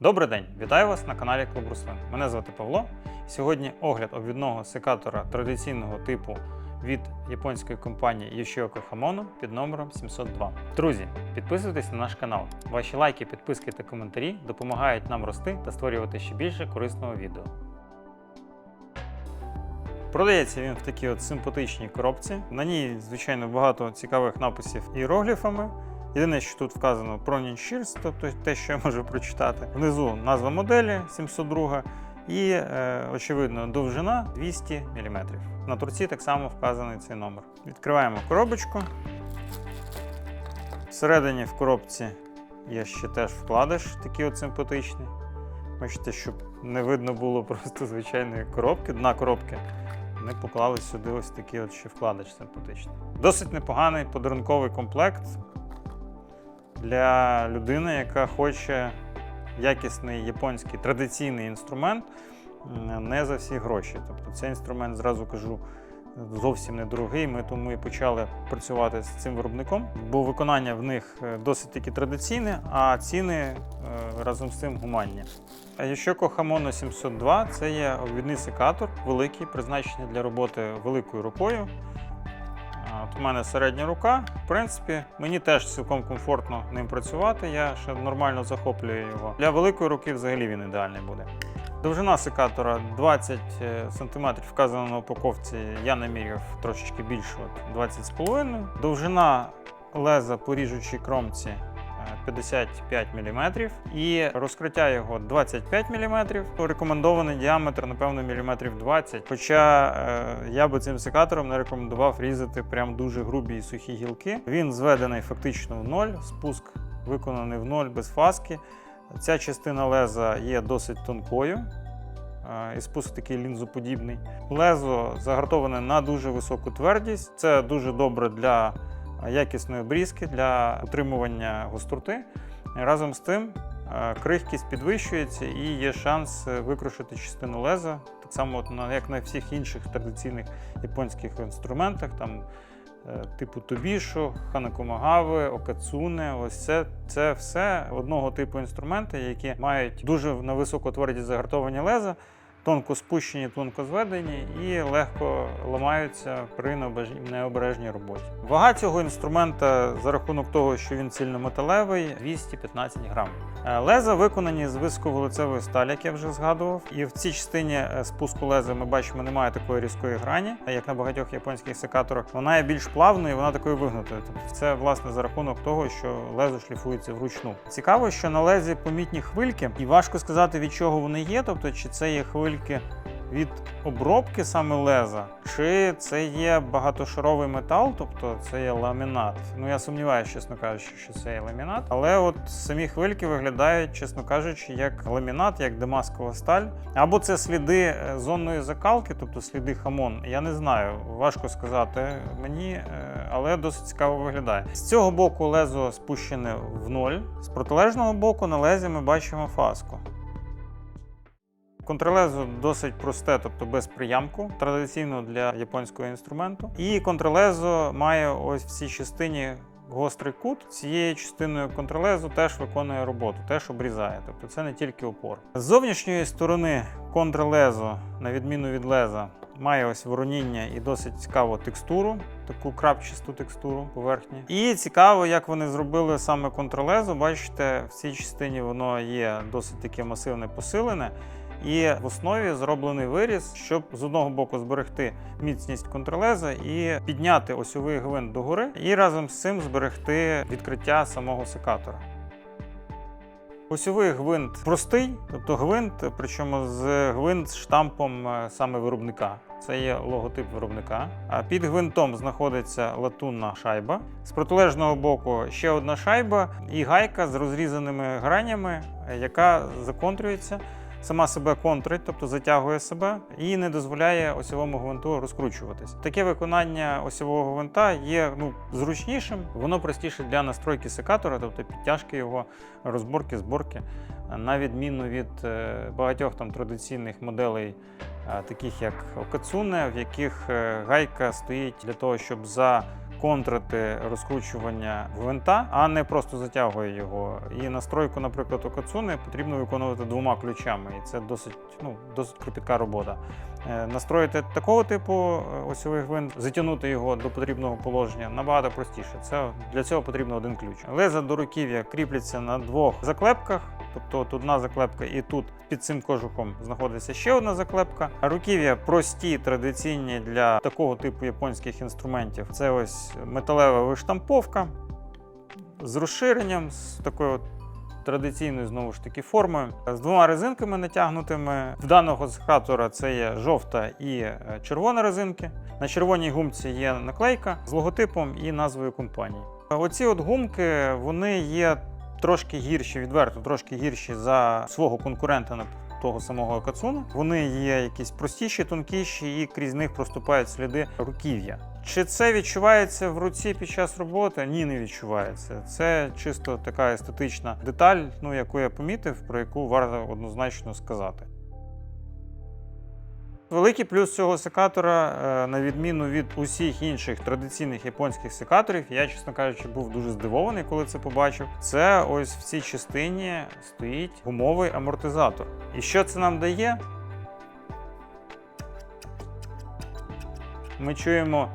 Добрий день! Вітаю вас на каналі Клуб Руслин. Мене звати Павло. Сьогодні огляд обвідного секатора традиційного типу від японської компанії Yoshioka Hamono під номером 702. Друзі, підписуйтесь на наш канал. Ваші лайки, підписки та коментарі допомагають нам рости та створювати ще більше корисного відео. Продається він в такій от симпатичній коробці. На ній, звичайно, багато цікавих написів іерогліфами. Єдине, що тут вказано Pronin Shears, тобто те, що я можу прочитати. Внизу назва моделі 702 і, е, очевидно, довжина 200 мм. На торці так само вказаний цей номер. Відкриваємо коробочку. Всередині в коробці є ще теж вкладиш, такий от симпатичний. Бачите, щоб не видно було просто звичайної коробки, дна коробки. Ми поклали сюди ось такий от ще вкладач симпатичний. Досить непоганий подарунковий комплект для людини, яка хоче якісний японський традиційний інструмент не за всі гроші. Тобто цей інструмент, зразу кажу, зовсім недорогий. Ми тому і почали працювати з цим виробником, бо виконання в них е, досить таки традиційне, а ціни е, разом з цим гуманні. Yoshiko Hamono 702 це є обвідний секатор, великий, призначений для роботи великою рукою. От у мене середня рука. В принципі, мені теж цілком комфортно ним працювати. Я ще нормально захоплюю його. Для великої руки взагалі він ідеальний буде. Довжина секатора 20 см вказана на упаковці. Я наміряв трошечки більше, от 20,5 Довжина леза по ріжучій кромці 55 мм і розкриття його 25 мм. Рекомендований діаметр, напевно, міліметрів 20 Хоча е, я би цим секатором не рекомендував різати прям дуже грубі і сухі гілки. Він зведений фактично в ноль, спуск виконаний в ноль без фаски. Ця частина леза є досить тонкою. е, І спуск такий лінзоподібний. Лезо загартоване на дуже високу твердість. Це дуже добре для якісної обрізки, для утримування гостроти. Разом з тим, е, крихкість підвищується і є шанс е, викрушити частину леза, так само, як на всіх інших традиційних японських інструментах, там, е, типу Тобішо, Ханакомагави, Окацуне. Ось це, це все одного типу інструменти, які мають дуже на високу твердість загартовані леза, тонко спущені, тонко зведені і легко ламаються при необережній роботі. Вага цього інструмента за рахунок того, що він цільнометалевий, 215 грам. Е, Леза виконані з високоволицевої сталі, як я вже згадував. І в цій частині е, спуску леза ми бачимо, немає такої різкої грані, як на багатьох японських секаторах. Вона є більш плавною, вона такою вигнутою. Тобто це власне за рахунок того, що лезо шліфується вручну. Цікаво, що на лезі помітні хвильки, і важко сказати, від чого вони є, тобто чи це є хвильки від обробки саме леза, чи це є багатошаровий метал, тобто це є ламінат. Ну я сумніваюся, чесно кажучи, що це є ламінат. Але от самі хвильки виглядають, чесно кажучи, як ламінат, як демаскова сталь. Або це сліди е, зонної закалки, тобто сліди хамон. Я не знаю, важко сказати мені, е, але досить цікаво виглядає. З цього боку лезо спущене в ноль, з протилежного боку на лезі ми бачимо фаску. Контролезо досить просте, тобто без приямку, традиційно для японського інструменту. І контролезо має ось в цій частині гострий кут. Цією частиною контролезу теж виконує роботу, теж обрізає. Тобто це не тільки опор. З зовнішньої сторони контрлезо, на відміну від леза, має ось вороніння і досить цікаву текстуру, таку крапчасту текстуру поверхні. І цікаво, як вони зробили саме контролезо. Бачите, в цій частині воно є досить таке масивне посилене. І в основі зроблений виріз, щоб з одного боку зберегти міцність контролеза і підняти осьовий гвинт догори, і разом з цим зберегти відкриття самого секатора. Осьовий гвинт простий, тобто гвинт, причому з гвинт з штампом е, саме виробника. Це є логотип виробника. А під гвинтом знаходиться латунна шайба. З протилежного боку ще одна шайба і гайка з розрізаними гранями, е, яка законтрюється сама себе контрить, тобто затягує себе і не дозволяє осьовому гвинту розкручуватись. Таке виконання осьового гвинта є ну, зручнішим, воно простіше для настройки секатора, тобто підтяжки його, розборки, зборки, на відміну від е, багатьох там традиційних моделей. е, Таких як Окацуне, в яких е, гайка стоїть для того, щоб за контрити розкручування гвинта, а не просто затягує його. І настройку, наприклад, у Кацуни потрібно виконувати двома ключами, і це досить, ну, досить кропітка робота. Е, Настроїти такого типу е, осьовий гвинт, затягнути його до потрібного положення набагато простіше. Це для цього потрібно один ключ. Леза до руків'я кріпляться на двох заклепках. Тобто от одна заклепка, і тут під цим кожухом знаходиться ще одна заклепка. Руків'я прості, традиційні для такого типу японських інструментів. Це ось металева виштамповка з розширенням, з такою от традиційною знову ж таки формою, з двома резинками натягнутими. В даного секатора це є жовта і е, червона резинки. На червоній гумці є наклейка з логотипом і назвою компанії. Оці от гумки вони є трошки гірші, відверто трошки гірші за свого конкурента на того самого Акацуна. Вони є якісь простіші, тонкіші, і крізь них проступають сліди руків'я. Чи це відчувається в руці під час роботи? Ні, не відчувається. Це чисто така естетична деталь, ну яку я помітив, про яку варто однозначно сказати. Великий плюс цього секатора, е, на відміну від усіх інших традиційних японських секаторів, я, чесно кажучи, був дуже здивований, коли це побачив. Це ось в цій частині стоїть гумовий амортизатор. І що це нам дає? Ми чуємо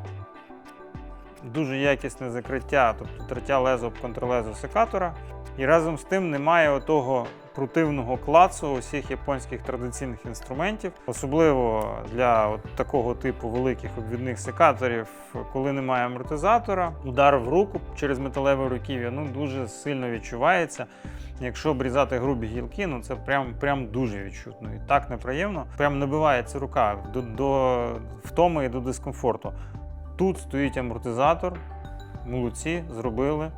дуже якісне закриття, тобто тертя лезо об контрлезо секатора. І разом з тим немає отого противного клацу усіх японських традиційних інструментів, особливо для от такого типу великих обвідних секаторів, коли немає амортизатора, удар в руку через металеве руків'я ну дуже сильно відчувається. Якщо обрізати грубі гілки, ну це прям, прям дуже відчутно. І так неприємно. Прям набивається рука до, до втоми і до дискомфорту. Тут стоїть амортизатор. Молодці, зробили.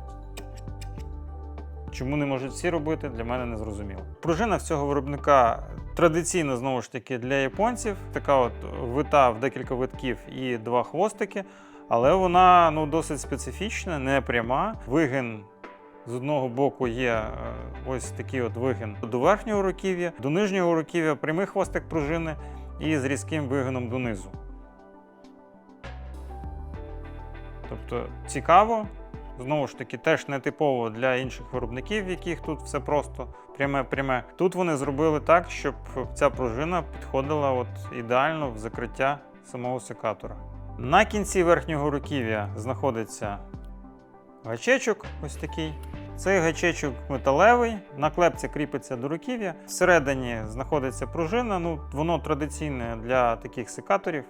Чому не можуть всі робити, для мене не зрозуміло. Пружина в цього виробника традиційно знову ж таки для японців. Така от вита в декілька витків і два хвостики, але вона ну, досить специфічна, не пряма. Вигин з одного боку є е, ось такий от вигин до верхнього руків'я, до нижнього руків'я прямий хвостик пружини і з різким вигином донизу. Тобто цікаво, Знову ж таки, теж не типово для інших виробників, в яких тут все просто пряме-пряме. Тут вони зробили так, щоб ця пружина підходила от ідеально в закриття самого секатора. На кінці верхнього руків'я знаходиться гачечок, ось такий. Цей гачечок металевий, на клепці кріпиться до руків'я. Всередині знаходиться пружина. Ну, воно традиційне для таких секаторів.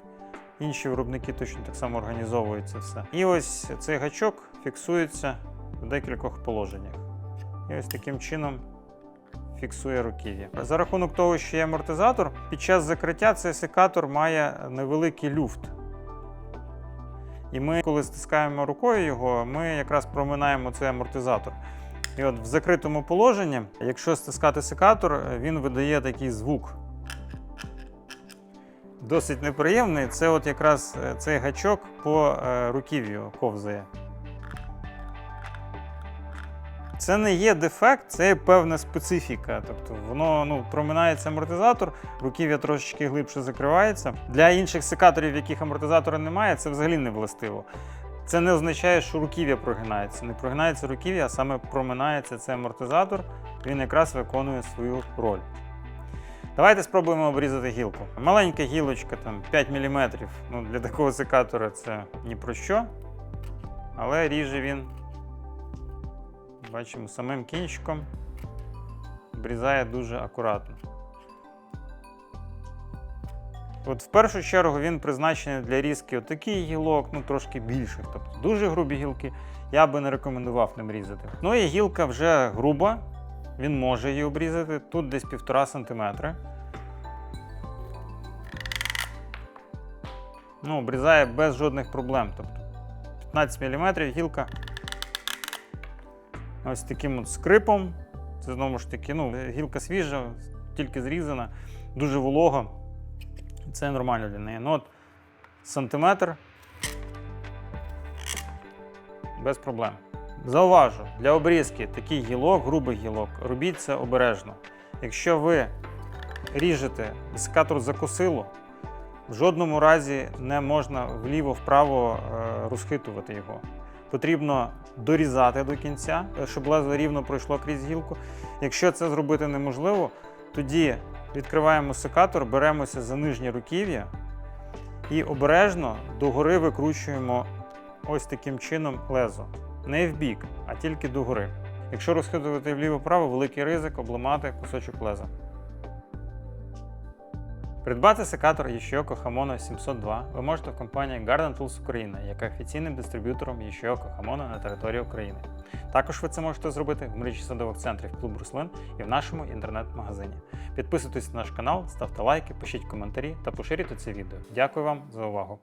Інші виробники точно так само організовують це все. І ось цей гачок фіксується в декількох положеннях. І ось таким чином фіксує руків'я. За рахунок того, що є амортизатор, під час закриття цей секатор має невеликий люфт. І ми, коли стискаємо рукою його, ми якраз проминаємо цей амортизатор. І от в закритому положенні, якщо стискати секатор, він видає такий звук досить неприємний. Це от якраз е, цей гачок по е, руків'ю ковзає. Це не є дефект, це є певна специфіка. Тобто воно ну, проминається амортизатор, руків'я трошечки глибше закривається. Для інших секаторів, в яких амортизатора немає, це взагалі не властиво. Це не означає, що руків'я прогинається. Не прогинається руків'я, а саме проминається цей амортизатор. Він якраз виконує свою роль. Давайте спробуємо обрізати гілку. Маленька гілочка, там 5 мм. Ну, для такого секатора це ні про що. Але ріже він, бачимо, самим кінчиком обрізає дуже акуратно. От в першу чергу він призначений для різки отаких гілок, ну трошки більших. Тобто дуже грубі гілки я би не рекомендував ним різати. Ну і гілка вже груба, він може її обрізати. Тут десь 1,5 см. Ну, обрізає без жодних проблем. Тобто 15 мм гілка. Ось таким от скрипом. Це знову ж таки, ну, гілка свіжа, тільки зрізана, дуже волога. Це нормально для неї. Ну от сантиметр без проблем. Зауважу, для обрізки таких гілок, грубих гілок, робіть це обережно. Якщо ви ріжете секатор закусило, В жодному разі не можна вліво-вправо е, розхитувати його. Потрібно дорізати до кінця, е, щоб лезо рівно пройшло крізь гілку. Якщо це зробити неможливо, тоді відкриваємо секатор, беремося за нижнє руків'я і обережно догори викручуємо ось таким чином лезо. Не в бік, а тільки догори. Якщо розхитувати вліво-право, великий ризик обламати кусочок леза. Придбати секатор Yoshioko Hamono 702 ви можете в компанії Garden Tools Україна, яка офіційним дистриб'ютором Yoshioko Hamono на території України. Також ви це можете зробити в мережі садових центрів клуб Руслин і в нашому інтернет-магазині. Підписуйтесь на наш канал, ставте лайки, пишіть коментарі та поширюйте це відео. Дякую вам за увагу!